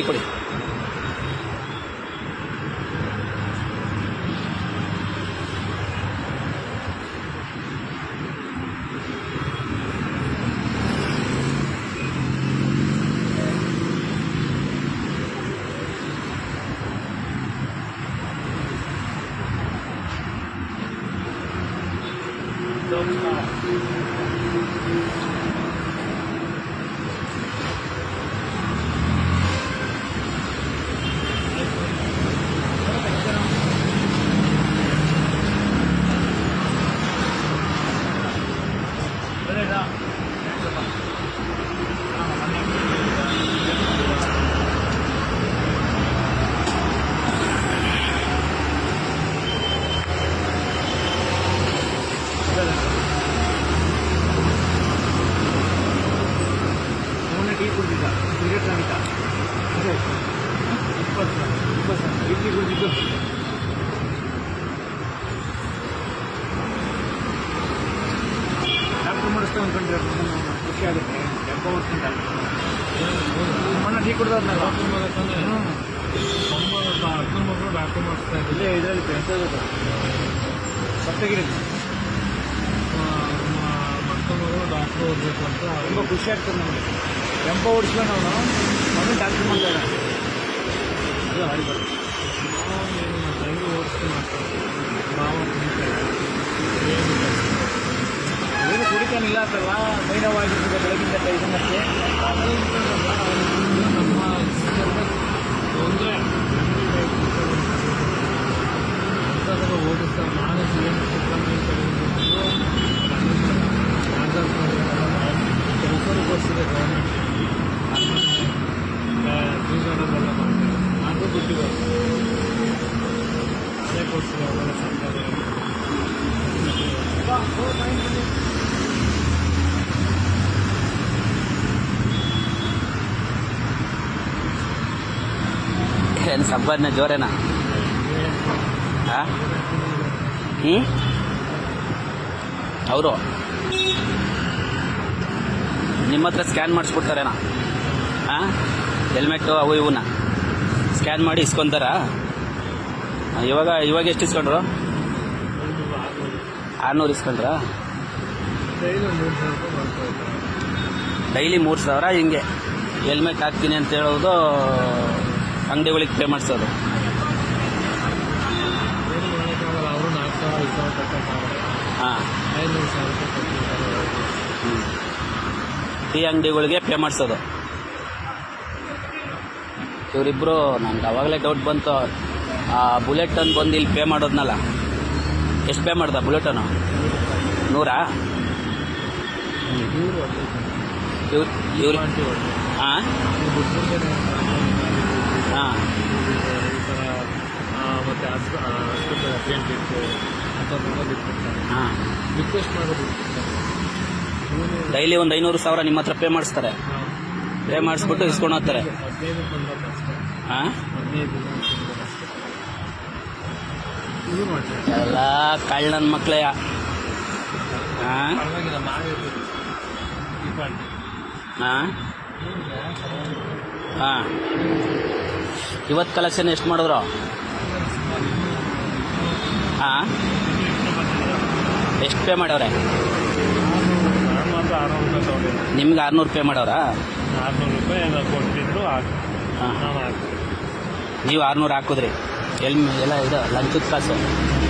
S scan ಮಾಡ್ಬೋದು ಯಾವ use ಮಾಡಿದ್ನಲ್ಲ ಟೀ ಕೊಡಿ ಮೊನ್ನೆ ಟೀ ಕುಡಿದಿದ್ದ ಸಿಗರೇಟ್ ನಡೀತ ಅದೇ ಇಪ್ಪತ್ತು ಇಪ್ಪತ್ತು ಇಡ್ಲಿ ಕುಡಿದಿದ್ದು ಡಾಕ್ಟರ್ ಮಾಡಿಸ್ತಾ ಖುಷಿ ಆಗುತ್ತೆ ಡಬ್ಬ ಓಡಿಸ್ಕೊಂಡ ಮೊನ್ನೆ ಟೀ ಕುಡ್ದವ್ರನ್ನಲ್ಲ ಮಕ್ಕಳು ಡಾಕ್ಟರ್ ಮಾಡಿಸ್ತಾ ಇದ್ದಾರೆ ಇಲ್ಲೇ ಇದರಲ್ಲಿ ಕೆಲಸ ಸಪ್ತಗಿರಿ ಡಾಕ್ಟರ್ ಓದಬೇಕು ಅಂತ ತುಂಬ ಖುಷಿ ಆಗ್ತದೆ ನಮಗೆ ಕೆಂಪ ಓಡಿಸ್ಕೊಂಡು ಅವನು ಅವನು ಡಾಕ್ಟರ್ ಮಾಡ್ತಾನೆ ಅದು ಹಾಡಿ ಬರುತ್ತೆ ನಾವು ತಂಗಿ ಓಡಿಸ್ತೀನಿ ಮಾವ ಕುಡಿತಾರೆ ಏನು ಕುಡಿತಾನಿಲ್ಲ ಅಂತಲ್ಲ ಮೈ ನೋವಾಗಿರ್ತದೆ ಬೆಳಗಿಂದ ಐದು ಸರ್ಕಾರ ಏನು ಜೋರೇನಾ? ಹಾ ಹ್ಞೂ ಅವರು ನಿಮ್ಮ ಹತ್ರ ಸ್ಕ್ಯಾನ್ ಮಾಡಿಸ್ಬಿಡ್ತಾರೇನಾ ಹಾಂ ಹೆಲ್ಮೆಟ್ಟು ಅವು ಇವನ್ನ ಸ್ಕ್ಯಾನ್ ಮಾಡಿ ಇಸ್ಕೊಂತಾರಾ? ಇವಾಗ ಇವಾಗ ಎಷ್ಟು ಇಸ್ಕೊಂಡ್ರು? ಆರುನೂರು ಇಸ್ಕೊಂಡ್ರಾ? ಡೈಲಿ ಮೂರು ಸಾವಿರ, ಹಿಂಗೆ. ಹೆಲ್ಮೆಟ್ ಹಾಕ್ತೀನಿ ಅಂತ ಹೇಳೋದು ಅಂಗಡಿಗಳಿಗೆ ಪೇ ಮಾಡಿಸೋದು. ಹಾಂ. ಈ ಅಂಗಡಿಗಳಿಗೆ ಪೇ ಮಾಡಿಸೋದು. ಇವರಿಬ್ಬರು ನನಗೆ ಅವಾಗಲೇ ಡೌಟ್ ಬಂತು. ಆ ಬುಲೆಟ್ ಅಂತ ಬಂದು ಇಲ್ಲಿ ಪೇ ಮಾಡೋದ್ನಲ್ಲ. ಎಷ್ಟು ಪೇ ಮಾಡ್ದ ಬುಲೆಟನು ನೂರಾ? ಇವರು ಇವ್ರು ಹಾಂ ಹಾಂ ಮತ್ತೆ ರಿಕ್ವೆಸ್ಟ್ ಮಾಡೋದು. ಡೈಲಿ ಒಂದು ಐನೂರು ಸಾವಿರ ನಿಮ್ಮ ಹತ್ರ ಪೇ ಮಾಡಿಸ್ತಾರೆ. ಪೇ ಮಾಡಿಸ್ಬಿಟ್ಟು ಇಸ್ಕೊಂಡು ಹೋಗ್ತಾರೆ. ಹಾಂ ಎಲ್ಲ ಕಳ್ಳನ ನನ್ನ ಮಕ್ಕಳೇ ಹಾಂ ಹಾಂ ಹಾಂ ಇವತ್ತು ಕಲೆಕ್ಷನ್ ಎಷ್ಟು ಮಾಡಿದ್ರು? ಹಾಂ ಎಷ್ಟು ಪೇ ಮಾಡವ್ರೆ ನಿಮ್ಗೆ ಆರುನೂರು ಪೇ ಮಾಡವ್ರಾ ಆರುನೂರು ರೂಪಾಯಿ ಏನೋ ಕೊಟ್ಟಿದ್ರು ಹಾಕಿ. ಹಾಂ. ನಾನು ಹಾಕ್ತೀನಿ ನೀವು ಆರ್ನೂರು ಹಾಕಿದ್ರಿ. ಎಲ್ ಎಲ್ಲ ಇದು ಲಂಚದ ಕಾಸು.